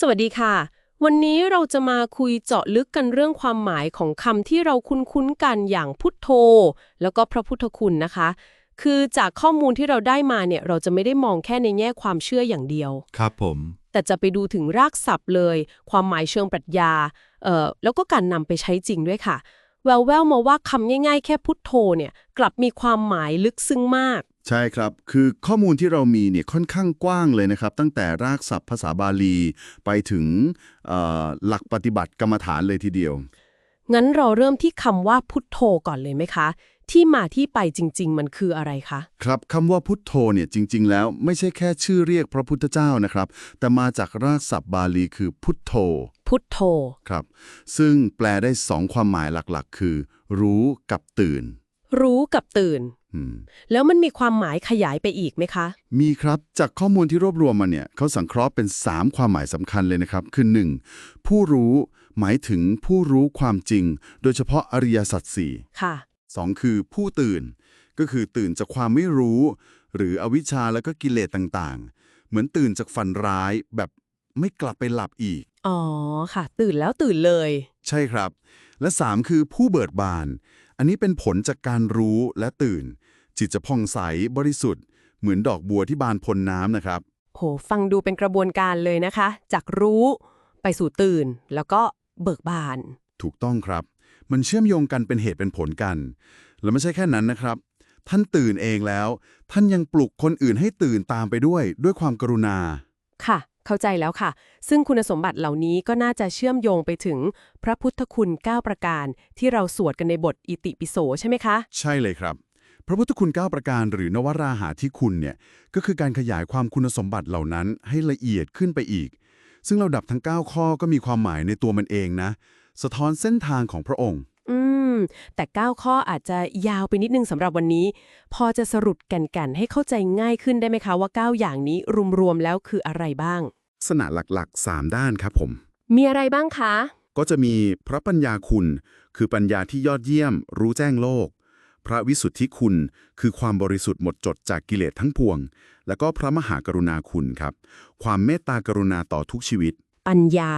สวัสดีค่ะ วันนี้เราจะมาคุยเจาะลึกกันเรื่องความหมายของคำที่เราคุ้นๆกันอย่างพุทโธ แล้วก็พระพุทธคุณนะคะ คือจากข้อมูลที่เราได้มาเนี่ย เราจะไม่ได้มองแค่ในแง่ความเชื่ออย่างเดียว ครับผม แต่จะไปดูถึงรากศัพท์เลย ความหมายเชิงปรัชญาเอ่อแล้วก็การนำไปใช้จริงด้วยค่ะ แววแววๆมาว่าคำง่ายๆ แค่พุทโธเนี่ยกลับมีความหมายลึกซึ้งมาก ใช่ครับ คือข้อมูลที่เรามีเนี่ยค่อนข้างกว้างเลยนะครับ ตั้งแต่รากศัพท์ภาษาบาลีไปถึงเอ่อหลักปฏิบัติกรรมฐานเลยทีเดียว งั้นเราเริ่มที่คำว่าพุทโธก่อนเลยไหมคะ ที่มาที่ไปจริง ๆ มันคืออะไรคะ ครับคำว่าพุทโธเนี่ยจริง ๆ แล้วไม่ใช่แค่ชื่อเรียกพระพุทธเจ้านะครับ แต่มาจากรากศัพท์บาลีคือพุทโธ พุทโธ ครับ ซึ่งแปลได้สองความหมายหลักๆ คือ รู้กับตื่น รู้กับตื่นอืม แล้วมันมีความหมายขยายไปอีกไหมคะ มีครับจากข้อมูลที่รวบรวมมาเนี่ยเขาสังเคราะห์เป็น 3 ความหมายสำคัญเลยนะครับ คือ 1. ผู้รู้หมายถึงผู้รู้ความจริง โดยเฉพาะอริยสัจสี่ค่ะสองคือผู้ตื่น ก็คือตื่นจากความไม่รู้ หรืออวิชชาแล้วก็กิเลสต่างๆ เหมือนตื่นจากฝันร้ายแบบไม่กลับไปหลับอีก อ๋อค่ะ ตื่นแล้วตื่นเลย ใช่ครับ และ 3 คือผู้เบิดบาน อันนี้เป็นผลจากการรู้และตื่น จิตจะผ่องใสบริสุทธิ์ เหมือนดอกบัวที่บานพ้นน้ำนะครับ โห ฟังดูเป็นกระบวนการเลยนะคะ จากรู้ไปสู่ตื่น แล้วก็เบิกบาน ถูกต้องครับ มันเชื่อมโยงกันเป็นเหตุเป็นผลกัน แล้วไม่ใช่แค่นั้นนะครับ ท่านตื่นเองแล้ว ท่านยังปลุกคนอื่นให้ตื่นตามไปด้วย ด้วยความกรุณา ค่ะ เข้าใจแล้วค่ะ ซึ่งคุณสมบัติเหล่านี้ก็น่าจะเชื่อมโยงไปถึงพระพุทธคุณ 9 ประการ ที่เราสวดกันในบทอิติปิโสใช่ไหมคะ ใช่เลยครับ พระพุทธคุณ 9 ประการหรือนวราหาที่คุณเนี่ยก็คือการขยายความคุณสมบัติเหล่านั้นให้ละเอียดขึ้นไปอีก ซึ่งเราดับทั้ง 9 ข้อก็มีความหมายในตัวมันเองนะ สะท้อนเส้นทางของพระองค์ อืม แต่ 9 ข้ออาจจะยาวไปนิดนึงสำหรับวันนี้ พอจะสรุปแก่นๆให้เข้าใจง่ายขึ้นได้ไหมคะว่า 9 อย่างนี้รวมๆแล้วคืออะไรบ้างลักษณะหลักๆ 3 ด้านครับผม มีอะไรบ้างคะ ก็จะมีพระปัญญาคุณ คือปัญญาที่ยอดเยี่ยม รู้แจ้งโลก พระวิสุทธิคุณ คือความบริสุทธิ์หมดจดจากกิเลสทั้งปวง แล้วก็พระมหากรุณาคุณครับ ความเมตตากรุณาต่อทุกชีวิต ปัญญา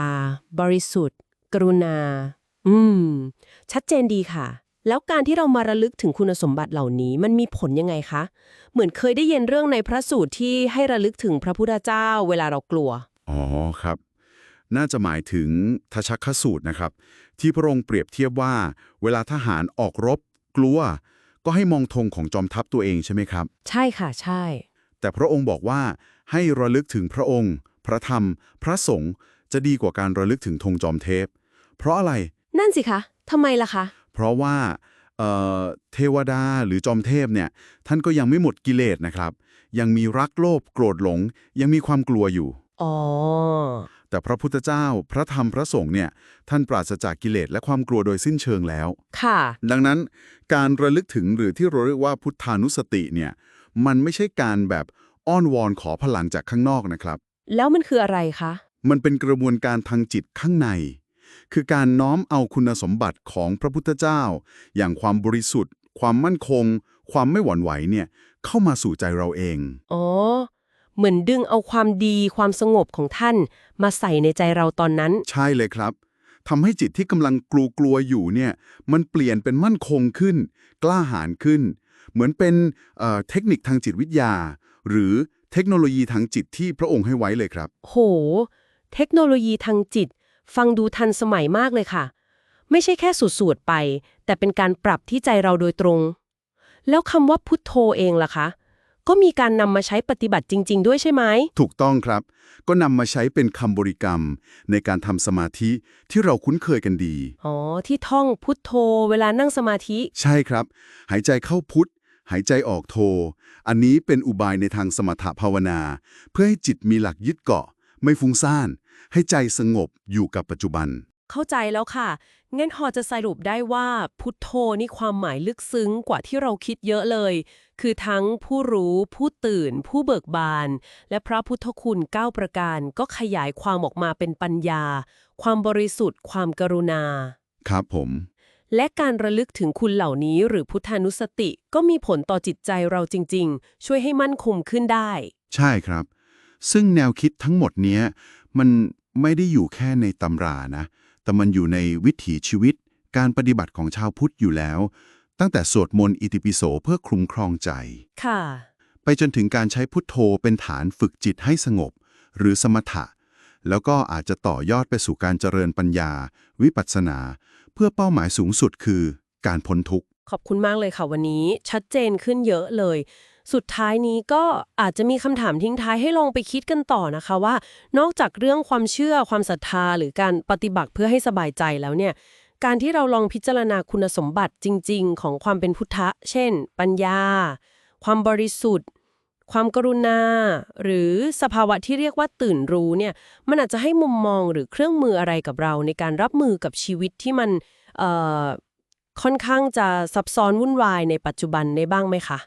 บริสุทธิ์ กรุณา อืม ชัดเจนดีค่ะ แล้วการที่เรามาระลึกถึงคุณสมบัติเหล่านี้มันมีผลยังไงคะ เหมือนเคยได้ยินเรื่องในพระสูตรที่ให้ระลึกถึงพระพุทธเจ้าเวลาเรากลัว อ๋อครับ น่าจะหมายถึงทชักขสูตรนะครับ ที่พระองค์เปรียบเทียบว่า เวลาทหารออกรบกลัว ก็ให้มองธงของจอมทัพตัวเองใช่ไหมครับ ใช่ค่ะใช่ แต่พระองค์บอกว่าให้ระลึกถึงพระองค์ พระธรรม พระสงฆ์จะดีกว่าการระลึกถึงธงจอมเทพ เพราะอะไร นั่นสิคะทำไมล่ะคะ เพราะว่าเอ่อเทวดาหรือจอมเทพเนี่ย ท่านก็ยังไม่หมดกิเลสนะครับ ยังมีรักโลภโกรธหลง ยังมีความกลัวอยู่ อ๋อ แต่พระพุทธเจ้าพระธรรมพระสงฆ์เนี่ยท่านปราศจากกิเลสและความกลัวโดยสิ้นเชิงแล้ว ค่ะ ดังนั้นการระลึกถึงหรือที่เราเรียกว่าพุทธานุสติเนี่ยมันไม่ใช่การแบบอ้อนวอนขอพลังจากข้างนอกนะครับ แล้วมันคืออะไรคะ มันเป็นกระบวนการทางจิตข้างใน คือการน้อมเอาคุณสมบัติของพระพุทธเจ้า อย่างความบริสุทธิ์ ความมั่นคง ความไม่หวั่นไหวเนี่ยเข้ามาสู่ใจเราเอง อ๋อ เหมือนดึงเอาความดีความสงบของท่าน มาใส่ในใจเราตอนนั้น ใช่เลยครับทำให้จิตที่กำลังกลัวกลัวๆอยู่เนี่ย มันเปลี่ยนเป็นมั่นคงขึ้น กล้าหาญขึ้น เหมือนเป็นเอ่อเทคนิคทางจิตวิทยา หรือเทคโนโลยีทางจิตที่พระองค์ให้ไว้เลยครับ โห เทคโนโลยีทางจิต ฟังดูทันสมัยมากเลยค่ะ ไม่ใช่แค่สูดๆไป แต่เป็นการปรับที่ใจเราโดยตรง แล้วคำว่าพุทโธเองล่ะคะ ก็มีการนำมาใช้ปฏิบัติจริง ๆ ด้วยใช่ไหม ถูกต้องครับ ก็นำมาใช้เป็นคำบริกรรม ในการทำสมาธิที่เราคุ้นเคยกันดี อ๋อ ที่ท่องพุทโธเวลานั่งสมาธิ ใช่ครับ หายใจเข้าพุทธหายใจออกโท อันนี้เป็นอุบายในทางสมถภาวนา เพื่อให้จิตมีหลักยึดเกาะ ไม่ฟุ้งซ่าน ให้ใจสงบอยู่กับปัจจุบัน เข้าใจแล้วค่ะงั้นพอจะสรุปได้ว่าพุทโธนี่ความหมายลึกซึ้งกว่าที่เราคิดเยอะเลย คือทั้งผู้รู้ ผู้ตื่น ผู้เบิกบาน และพระพุทธคุณ 9 ประการก็ขยายความออกมาเป็นปัญญา ความบริสุทธิ์ ความกรุณา ครับผม และการระลึกถึงคุณเหล่านี้หรือพุทธานุสติก็มีผลต่อจิตใจเราจริง ๆ ช่วยให้มั่นคงขึ้นได้ ใช่ครับ ซึ่งแนวคิดทั้งหมดเนี้ยมันไม่ได้อยู่แค่ในตำรานะ แต่มันอยู่ในวิถีชีวิต การปฏิบัติของชาวพุทธอยู่แล้ว ตั้งแต่สวดมนต์อิติปิโสเพื่อคลุมครองใจ ค่ะ ไปจนถึงการใช้พุทโธเป็นฐานฝึกจิตให้สงบ หรือสมถะ แล้วก็อาจจะต่อยอดไปสู่การเจริญปัญญา วิปัสสนา เพื่อเป้าหมายสูงสุดคือ การพ้นทุกข์ ขอบคุณมากเลยค่ะวันนี้ ชัดเจนขึ้นเยอะเลย สุดท้ายนี้ก็อาจจะมีคำถามทิ้งท้ายให้ลองไปคิดกันต่อนะคะว่า นอกจากเรื่องความเชื่อความศรัทธา หรือการปฏิบัติเพื่อให้สบายใจแล้วเนี่ย การที่เราลองพิจารณาคุณสมบัติจริง ๆ ของความเป็นพุทธะ เช่น ปัญญา ความบริสุทธิ์ ความกรุณา หรือสภาวะที่เรียกว่าตื่นรู้เนี่ย มันอาจจะให้มุมมองหรือเครื่องมืออะไรกับเรา ในการรับมือกับชีวิตที่มันเอ่อค่อนข้างจะซับซ้อนวุ่นวายในปัจจุบันได้บ้างไหมคะ